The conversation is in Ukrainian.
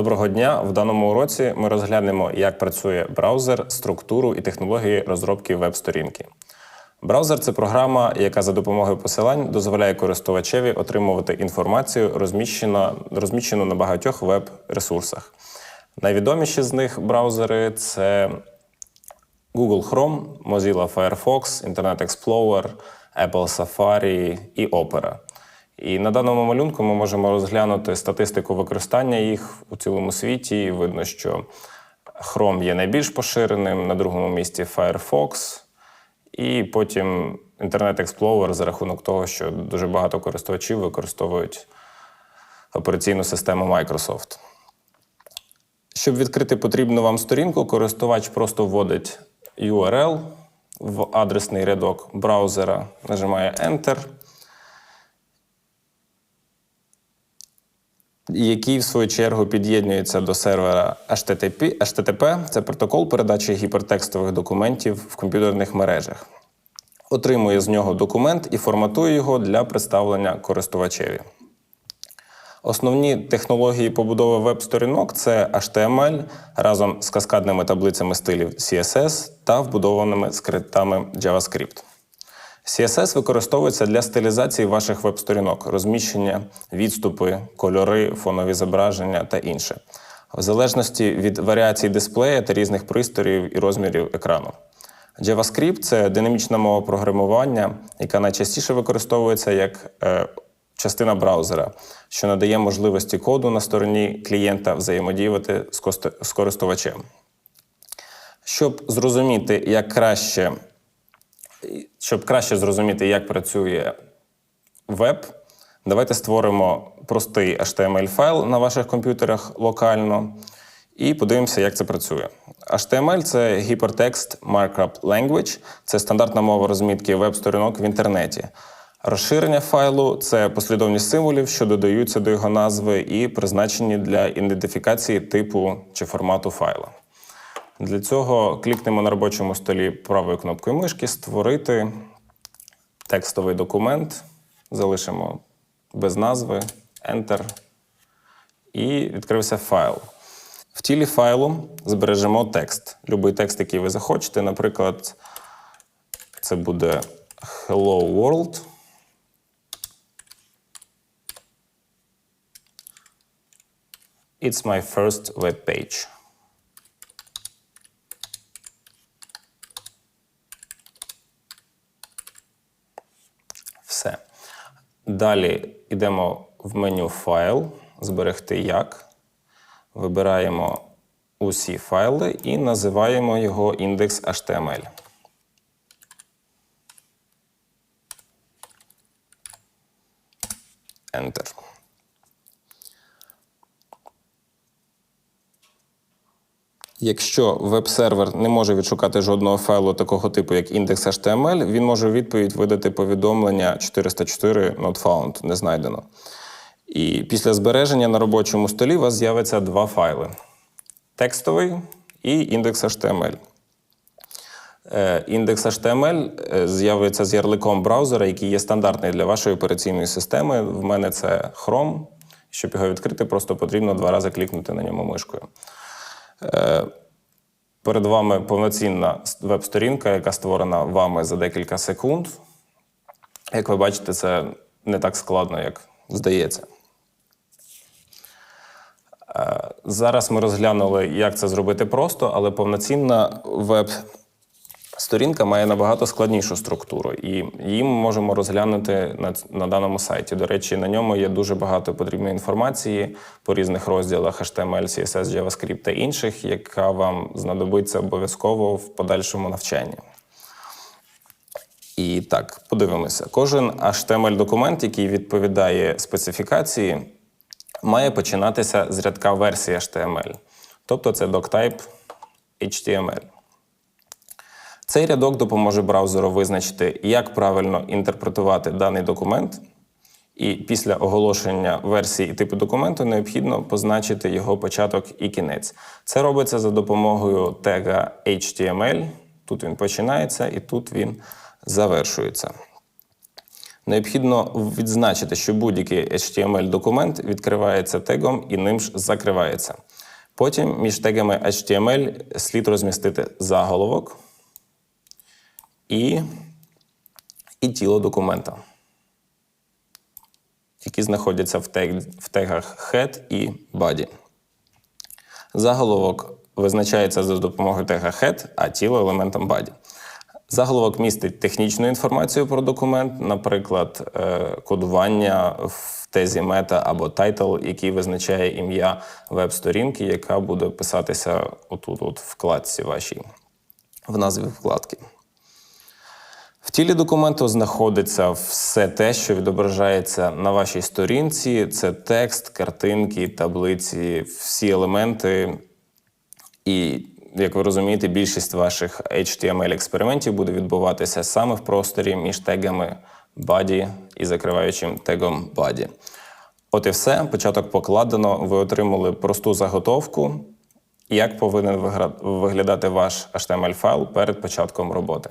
Доброго дня! В даному уроці ми розглянемо, як працює браузер, структуру і технології розробки веб-сторінки. Браузер це програма, яка за допомогою посилань дозволяє користувачеві отримувати інформацію, розміщену, на багатьох веб-ресурсах. Найвідоміші з них браузери це Google Chrome, Mozilla Firefox, Internet Explorer, Apple Safari і Opera. І на даному малюнку ми можемо розглянути статистику використання їх у цілому світі. І видно, що Chrome є найбільш поширеним, на другому місці Firefox, і потім Internet Explorer за рахунок того, що дуже багато користувачів використовують операційну систему Microsoft. Щоб відкрити потрібну вам сторінку, користувач просто вводить URL в адресний рядок браузера, нажимає Enter, який в свою чергу під'єднується до сервера HTTP. HTTP це протокол передачі гіпертекстових документів в комп'ютерних мережах. Отримує з нього документ і форматує його для представлення користувачеві. Основні технології побудови веб-сторінок це HTML разом з каскадними таблицями стилів CSS та вбудованими скриптами JavaScript. CSS використовується для стилізації ваших веб-сторінок, розміщення, відступи, кольори, фонові зображення та інше, в залежності від варіацій дисплея та різних пристроїв і розмірів екрану. JavaScript це динамічна мова програмування, яка найчастіше використовується як е, частина браузера, що надає можливості коду на стороні клієнта взаємодіяти з користувачем. Щоб зрозуміти, як краще, щоб краще зрозуміти, як працює веб, давайте створимо простий HTML-файл на ваших комп'ютерах локально і подивимося, як це працює. HTML це Hypertext Markup Language, це стандартна мова розмітки веб-сторінок в інтернеті. Розширення файлу це послідовність символів, що додаються до його назви, і призначені для ідентифікації типу чи формату файла. Для цього клікнемо на робочому столі правою кнопкою мишки Створити текстовий документ, залишимо без назви, Enter, і відкрився файл. В тілі файлу збережемо текст. Любий текст, який ви захочете. Наприклад, це буде Hello World. It's my first web page. Все. Далі йдемо в меню Файл, зберегти як. Вибираємо усі файли і називаємо його індекс. Enter. Якщо веб-сервер не може відшукати жодного файлу такого типу, як index.html, він може у відповідь видати повідомлення 404 not found, не знайдено. І після збереження на робочому столі у вас з'явиться два файли: текстовий і index.html. Е, Index.html е, з'явиться з ярликом браузера, який є стандартний для вашої операційної системи. В мене це Chrome. Щоб його відкрити, просто потрібно два рази клікнути на ньому мишкою. Е, Перед вами повноцінна веб-сторінка, яка створена вами за декілька секунд. Як ви бачите, це не так складно, як здається. Е, Зараз ми розглянули, як це зробити просто, але повноцінна веб-сторінка має набагато складнішу структуру, і її ми можемо розглянути на, на даному сайті. До речі, на ньому є дуже багато потрібної інформації по різних розділах HTML, CSS, JavaScript та інших, яка вам знадобиться обов'язково в подальшому навчанні. І так, подивимося. Кожен HTML-документ, який відповідає специфікації, має починатися з рядка версії HTML. Тобто це doctype HTML. Цей рядок допоможе браузеру визначити, як правильно інтерпретувати даний документ. І після оголошення версії і типу документу необхідно позначити його початок і кінець. Це робиться за допомогою тега HTML. Тут він починається і тут він завершується. Необхідно відзначити, що будь-який HTML-документ відкривається тегом і ним ж закривається. Потім між тегами HTML слід розмістити заголовок і, і тіло документа, які знаходяться в, тег, в тегах head і body. Заголовок визначається за допомогою тега head, а тіло елементом body. Заголовок містить технічну інформацію про документ, наприклад, е, кодування в тезі мета або тайтл, який визначає ім'я веб-сторінки, яка буде писатися отут, от в вкладці вашій, в назві вкладки. Тілі документу знаходиться все те, що відображається на вашій сторінці: це текст, картинки, таблиці, всі елементи. І, як ви розумієте, більшість ваших HTML-експериментів буде відбуватися саме в просторі між тегами body і закриваючим тегом body. От і все. Початок покладено. Ви отримали просту заготовку, як повинен виглядати ваш HTML-файл перед початком роботи.